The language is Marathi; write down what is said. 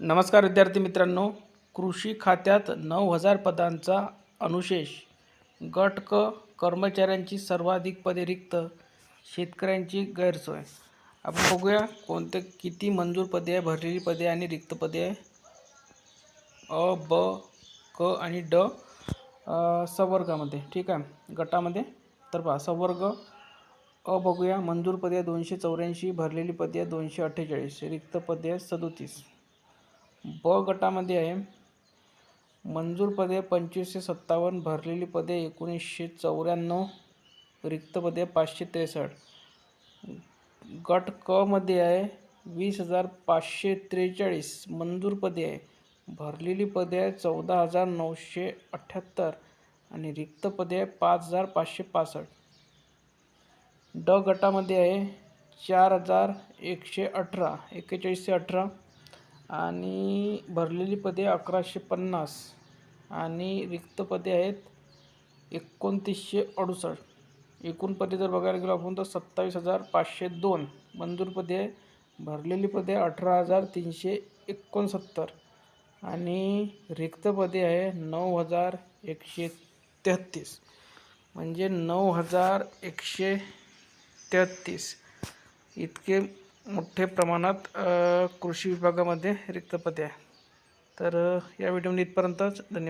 नमस्कार विद्यार्थी मित्रांनो. कृषी खात्यात नऊ हजार पदांचा अनुशेष. गट क कर्मचाऱ्यांची सर्वाधिक पदे रिक्त शेतकऱ्यांची गैरसोय. आपण बघूया कोणते किती मंजूर पदे आहे भरलेली पदे आणि रिक्त पदे आहे. अ ब क आणि ड अ, सवर्गामध्ये. ठीक आहे? गटामध्ये. तर पहा सवर्ग अ बघूया. मंजूर पदे दोनशे चौऱ्याऐंशी भरलेली पदे दोनशे अठ्ठेचाळीस. रिक्त पदे आहे सदोतीस. ब गटामध्ये आहे. मंजूर पदे पंचवीसशे सत्तावन्न भरलेली पदे एकोणीसशे चौऱ्याण्णव रिक्त पदे पाचशे त्रेसष्ट. गट क मध्ये आहे वीस हजार पाचशे त्रेचाळीस मंजूर पदे आहे. भरलेली पदे आहे चौदा हजार नऊशे अठ्ठ्याहत्तर आणि रिक्त पदे आहे पाच हजार पाचशे पासष्ट. ड गटामध्ये आहे चार हजार एकशे अठरा एक्केचाळीसशे अठरा. आणि भरलेली पदे अकराशे पन्नास. आणि रिक्त पदे आहेत एकोणतीसशे अडुसष्ट. एकूण पदे जर बघायला गेलो आपण तर सत्तावीस हजार पाचशे दोन. मंजूर पदे आहे. भरलेली पदे अठरा हजार तीनशे एकोणसत्तर. आणि रिक्त पदे आहे नऊ हजार एकशे तेहत्तीस म्हणजे नऊ हजार एकशे तेहत्तीस इतके मोठे प्रमाणात कृषी विभागामध्ये रिक्त पदे आहे. तर या व्हिडिओमध्ये इथपर्यंतच धन्यवाद.